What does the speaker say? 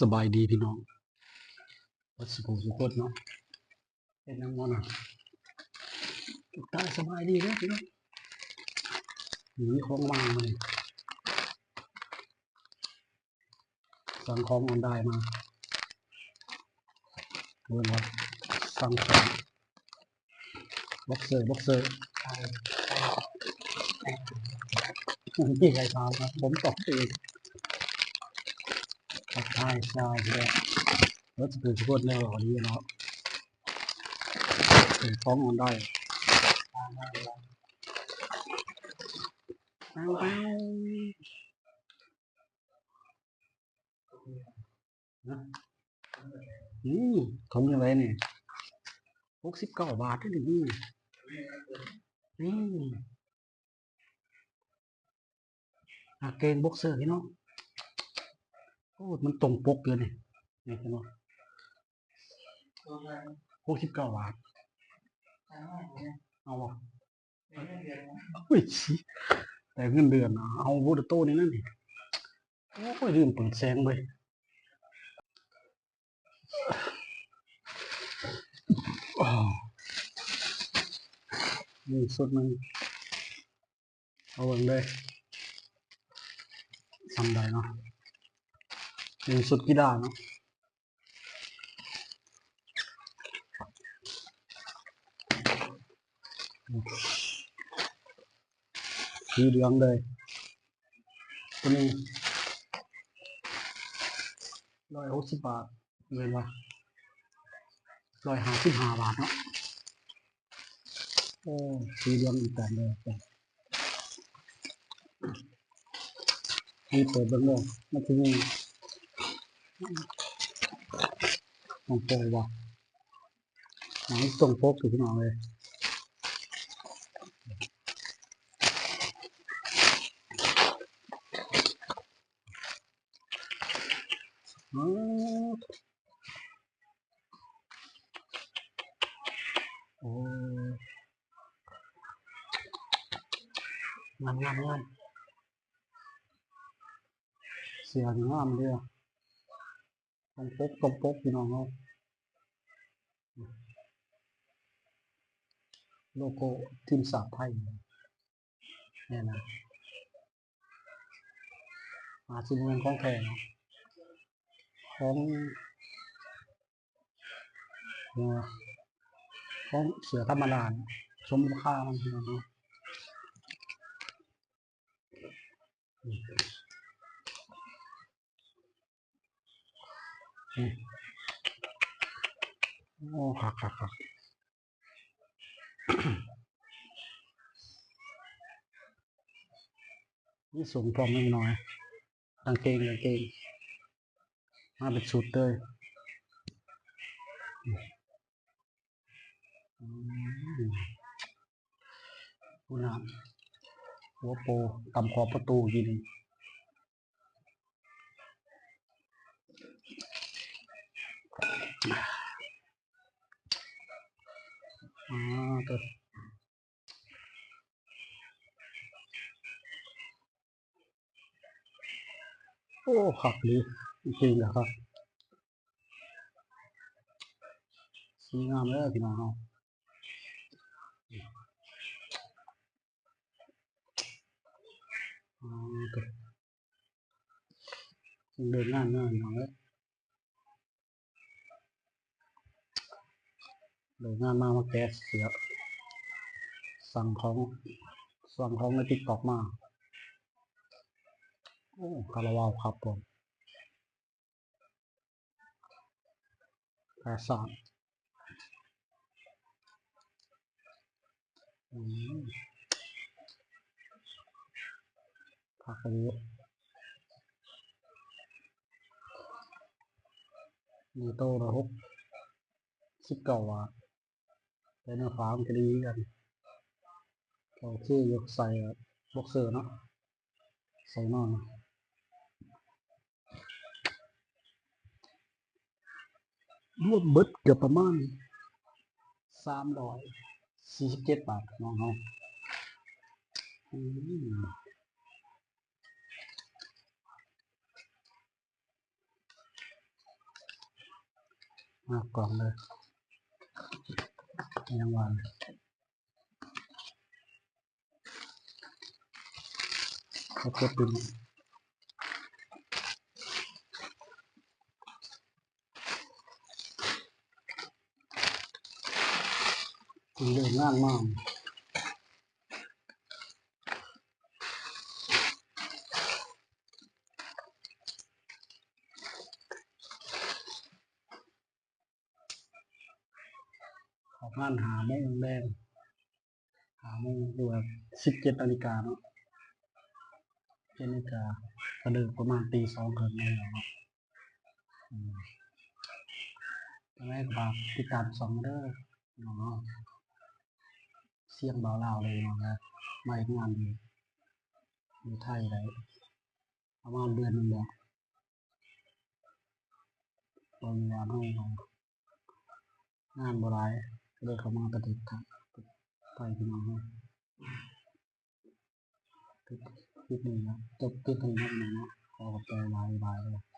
สบายดีพี่น้องวัดสุขุมสุขดเนาะเป็นน้ำมันอะตายสบายดีนะพี่น้องมีของวางมาเลยสั่งของออนไลน์มาเรื่องว่าสั่งของบ็อกเซอร์บ็อกเซอร์นี่ใครทำครับผมตอบเอง ทักทายชาวแดนรถสกูตรแนวหล่อดีเนาะถึงฟ้องออนได้ปังปังนะอืมของยังไงเนี่ยหกสิบเก้าบาทนี่นี่อืมอาเกงบ็อกเซอร์พี่น้อง โอ้มันตรงปกเลยนี่นี่เห็นไหมหกสิบเก้าบาทเอาวะอุ้ยชิแต่เงินเดือนอะเอาบูดโต้นี่นั่นนี่โอ้ยลืมเปิดแสงไปอ้าวนี่สุดมันเอาเบิ่งเลยทำได้เนาะ เป็นสุดกีฬาเนาะสีเหลืองเลยตัวนี้ร้อยหกสิบบาทเงินวะร้อยห้าสิบห้าบาทเนาะโอ้สีเหลืองอีกแต่เลยนี่เปิดเบิ้งเลยมาที่นี่ ตรงโปกว่ะหนังตรงโปกถึงพี่น้องเลยอ๋อโอ้งามงามงามเสียงงามเลย องปกตรงปกพี่น้องเขาโลโก้ทีมสาไทยเนี่ยนะมาชิมเงินของแท้นะของเนี่ยของเสือธรรมดาเนี่ยสมค่ามันพี่น้องเนาะอืมอืม โอ้ครับครับครับนี่สูงพร้อมนิดหน่อยกางเกงกางเกง มาเป็นชุดเลยผู้นำหัวโปตำขอบประตูยิน อ่าตัวโอ้ขับเลยจริงๆนะครับสีงามเลยพี่น้องเดินงานเนาะพี่น้อง เลยเดินงานมามาแก๊สเสีย สั่งของ สั่งของในติ๊กตอกมาโอ้คาราบาวครับผมแปดสามอืมพักไปเยอะมีโต้ระหกสิบเก้าวัต ต์แต่เนื้อฟ้ามันจะดีกันโอเคยกใส่บ็อกเซอร์เนาะใส่นอนรวมเบิดเกือบประมาณสามร้อยสี่สิบเจ็ดบาทน้องเขาอืมมากกล่องเลย ยังวันเขาจะเป็นเรื่องง่ายมาก ขอผ่านหาโมงแดงหาโมงดูแบบสิบเจ็ดนาฬิกาเนาะเจ็ดนาฬิกาก็เลิกประมาณตีสองเกินแล้วเนาะอืมยังไงก็ฝากติดตามสองเด้อน้อเนาะเสียงเบาเล่าเลยเนาะนะไม่งานอยู่อยู่ไทยได้ประมาณเดือนหนึงแล้วตอนงานห้องงานบหลาย เลยเขามาประเด็นทางไปพี่น้องครับคลิปนี้นะจบคลิปนี้นะพี่น้องขอขอบใจลายๆเลย